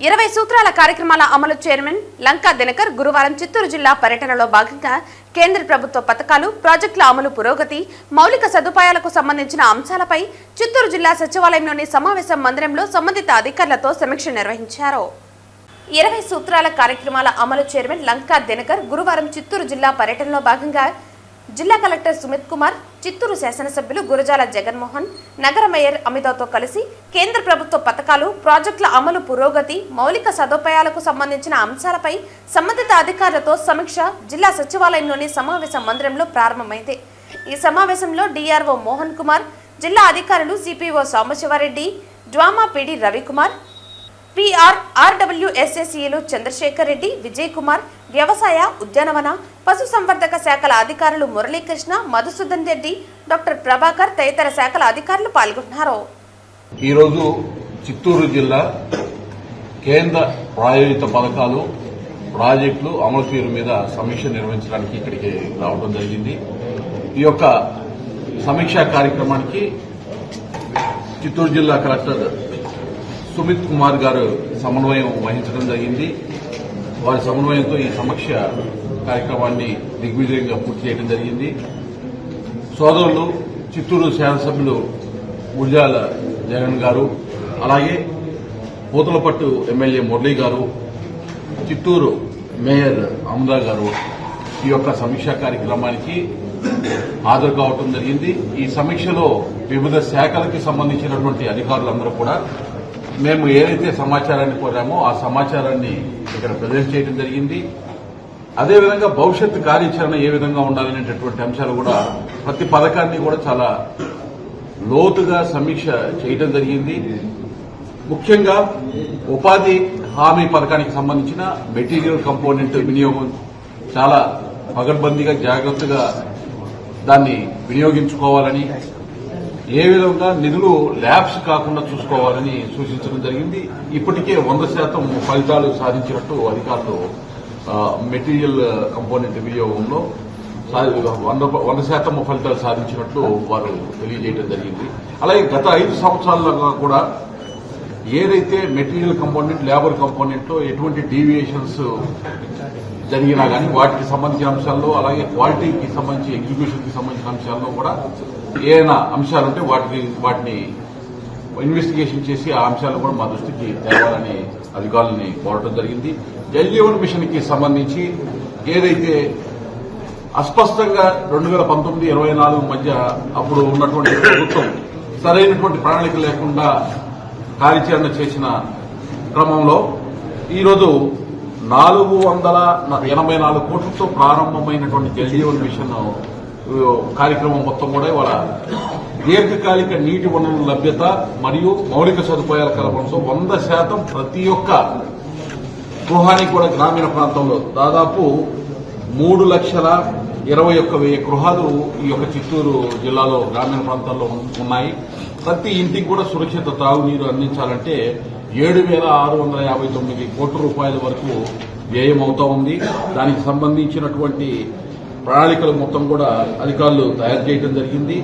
ఇరవై సూత్రాల కార్యక్రమాల అమలు చైర్మన్ లంకా దినకర్ గురువారం చిత్తూరు జిల్లా పర్యటనలో భాగంగా కేంద్ర ప్రభుత్వ పథకాలు ప్రాజెక్టుల అమలు పురోగతి మౌలిక సదుపాయాలకు సంబంధించిన అంశాలపై చిత్తూరు జిల్లా సచివాలయంలోని సమావేశ మందిరంలో సంబంధిత అధికారులతో సమీక్ష నిర్వహించారు. ఇరవై సూత్రాల కార్యక్రమాల అమలు చైర్మన్ లంకా దినకర్ గురువారం చిత్తూరు జిల్లా పర్యటనలో భాగంగా జిల్లా కలెక్టర్ సుమిత్ కుమార్ చిత్తూరు శాసనసభ్యులు గురజాల జగన్మోహన్ నగర మేయర్ అమితతో కలిసి కేంద్ర ప్రభుత్వ పథకాలు ప్రాజెక్టుల అమలు పురోగతి మౌలిక సదుపాయాలకు సంబంధించిన అంశాలపై సంబంధిత అధికారులతో సమీక్ష జిల్లా సచివాలయంలోని సమావేశ మందిరంలో ప్రారంభమైంది. ఈ సమావేశంలో డిఆర్ఓ మోహన్ కుమార్ జిల్లా అధికారులు CPO Somasivareddy DWAMA PD Ravikumar PR ఆర్డబ్ల్యూఎస్ఎస్ఈలు Chandrasekhar Reddy Vijay Kumar వ్యవసాయ ఉద్యానవన పశుసంవర్ధక శాఖల అధికారులు మురళీకృష్ణ మధుసూదన్ రెడ్డి డాక్టర్ ప్రభాకర్ తదితర శాఖల అధికారులు పాల్గొన్నారు. ఈరోజు చిత్తూరు జిల్లా కేంద్ర ప్రాయోజిత పథకాలు ప్రాజెక్టులు అమలు తీరు మీద సమీక్ష నిర్వహించడానికి ఇక్కడికి రావడం జరిగింది. ఈ యొక్క సమీక్షా కార్యక్రమానికి చిత్తూరు జిల్లా కలెక్టర్ సుమిత్ కుమార్ గారు సమన్వయం వహించడం జరిగింది. వారి సమన్వయంతో ఈ సమీక్ష కార్యక్రమాన్ని దిగ్విజయంగా పూర్తి చేయడం జరిగింది. సోదరులు చిత్తూరు శాసనసభ్యులు గుర్జాల జగన్ గారు అలాగే పూతలపట్టు ఎమ్మెల్యే మురళీ గారు చిత్తూరు మేయర్ అమదా గారు ఈ యొక్క సమీక్షా కార్యక్రమానికి హాజరు కావటం జరిగింది. ఈ సమీక్షలో వివిధ శాఖలకి సంబంధించినటువంటి అధికారులందరూ కూడా మేము ఏదైతే సమాచారాన్ని కోరామో ఆ సమాచారాన్ని ఇక్కడ ప్రజెంట్ చేయడం జరిగింది. అదేవిధంగా భవిష్యత్ కార్యాచరణ ఏ విధంగా ఉండాలనేటటువంటి అంశాలు కూడా ప్రతి పథకాన్ని కూడా చాలా లోతుగా సమీక్ష చేయడం జరిగింది. ముఖ్యంగా ఉపాధి హామీ పథకానికి సంబంధించిన మెటీరియల్ కంపోనెంట్ వినియోగం చాలా పగడ్బందీగా జాగ్రత్తగా దాన్ని వినియోగించుకోవాలని ఏ విధంగా నిధులు ల్యాబ్స్ కాకుండా చూసుకోవాలని సూచించడం జరిగింది. ఇప్పటికే వంద శాతం ఫలితాలు సాధించినట్టు అధికారులు మెటీరియల్ కంపోనెంట్ వినియోగంలో వంద వంద శాతం ఫలితాలు సాధించినట్లు వారు తెలియజేయడం జరిగింది. అలాగే గత ఐదు సంవత్సరాలుగా కూడా ఏదైతే మెటీరియల్ కంపోనెంట్ లేబర్ కంపోనెంట్లో ఎటువంటి డీవియేషన్స్ జరిగినా కానీ వాటికి సంబంధించిన అంశాల్లో అలాగే క్వాలిటీకి సంబంధించి ఎగ్జిక్యూషన్కి సంబంధించిన అంశాల్లో కూడా ఏదైనా అంశాలుంటే వాటికి వాటిని ఇన్వెస్టిగేషన్ చేసి ఆ అంశాలు కూడా మా దృష్టికి తేవాలని అధికారులని కోరడం జరిగింది. జల్ జీవన్ మిషన్కి సంబంధించి ఏదైతే అస్పష్టంగా రెండు వేల పంతొమ్మిది ఇరవై నాలుగు మధ్య అప్పుడు ఉన్నటువంటి ప్రభుత్వం సరైనటువంటి ప్రణాళిక లేకుండా కార్యాచరణ చేసిన క్రమంలో ఈరోజు నాలుగు వందల ఎనభై నాలుగు కోట్లతో ప్రారంభమైనటువంటి జల్జీవన్ మిషన్ కార్యక్రమం మొత్తం కూడా ఇవాళ దీర్ఘకాలిక నీటి వనరుల లభ్యత మరియు మౌలిక సదుపాయాల కల్పనతో వంద శాతం ప్రతి ఒక్క గృహానికి కూడా గ్రామీణ ప్రాంతంలో దాదాపు మూడు లక్షల ఇరవై ఒక్క వెయ్యి గృహాలు ఈ యొక్క చిత్తూరు జిల్లాలో గ్రామీణ ప్రాంతాల్లో ఉన్నాయి. ప్రతి ఇంటికి కూడా సురక్షిత తాగునీరు అందించాలంటే ఏడు వేల ఆరు వందల యాభై తొమ్మిది కోట్ల రూపాయల వరకు వ్యయం అవుతా ఉంది. దానికి సంబంధించినటువంటి ప్రణాళికలు మొత్తం కూడా అధికారులు తయారు చేయడం జరిగింది.